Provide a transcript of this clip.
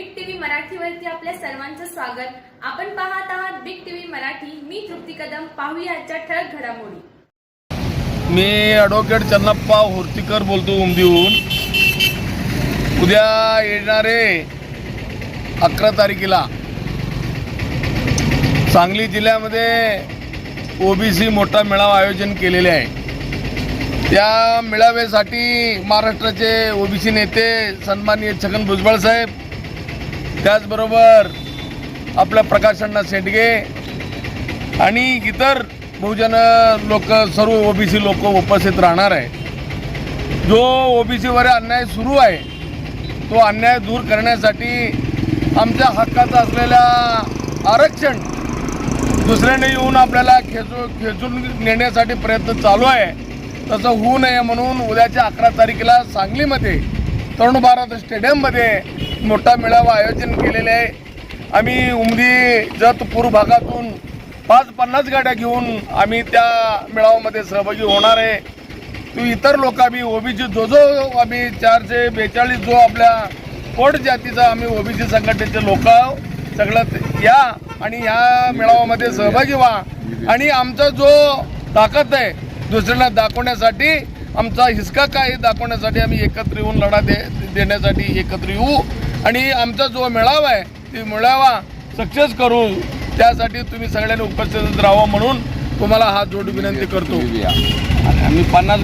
Big TV मराठीवरती आपल्या सर्वांचं स्वागत. आपण पाहत आहात बिग टीव्ही मराठी. मी तृप्ती कदम. पाहूया आजच्या ठळक घडामोडी. मी ॲडव्होकेट चन्नप्पा होर्तीकर बोलतो उमदीहून. उद्या येणारे अकरा तारखेला सांगली जिल्ह्यामध्ये ओबीसी मोठा मेळावा आयोजन केलेले आहे. त्या मेळाव्यासाठी महाराष्ट्राचे ओबीसी नेते सन्माननीय छगन भुजबळ साहेब त्याचबरोबर आपलं प्रकाशण्णा शेंडगे आणि इतर बहुजन लोक सर्व ओबीसी लोक उपस्थित राहणार आहे. जो ओबीसीवर अन्याय सुरू आहे तो अन्याय दूर करण्यासाठी आमच्या हक्काचं असलेल्या आरक्षण दुसऱ्याने येऊन आपल्याला खेचू खेचून नेण्यासाठी प्रयत्न चालू आहे. तसं होऊ नये म्हणून उद्याच्या अकरा तारखेला सांगलीमध्ये तरुण भारत स्टेडियममध्ये मोठा मेळावा आयोजन केलेले आहे. आम्ही उमदी जतपूर भागातून पाच पन्नास गाड्या घेऊन आम्ही त्या मेळाव्यामध्ये सहभागी होणार आहे. तू इतर लोक आम्ही ओबीसी जो जो आम्ही चारशे बेचाळीस जो आपल्या कोट जातीचा आम्ही ओबीसी संघटनेचे लोक सगळं या आणि ह्या मेळाव्यामध्ये सहभागी व्हा. आणि आमचा जो ताकद आहे दुसऱ्यांना दाखवण्यासाठी आमचा हिसका काय दाखवण्यासाठी आम्ही एकत्र येऊन लढा दे देण्यासाठी एकत्र येऊ. आणि आमचा जो मेळावा आहे ती मेळावा सक्सेस करू. त्यासाठी तुम्ही सगळ्यांनी उपस्थित राहावं म्हणून तुम्हाला हात जोड विनंती करतो आम्ही पन्नास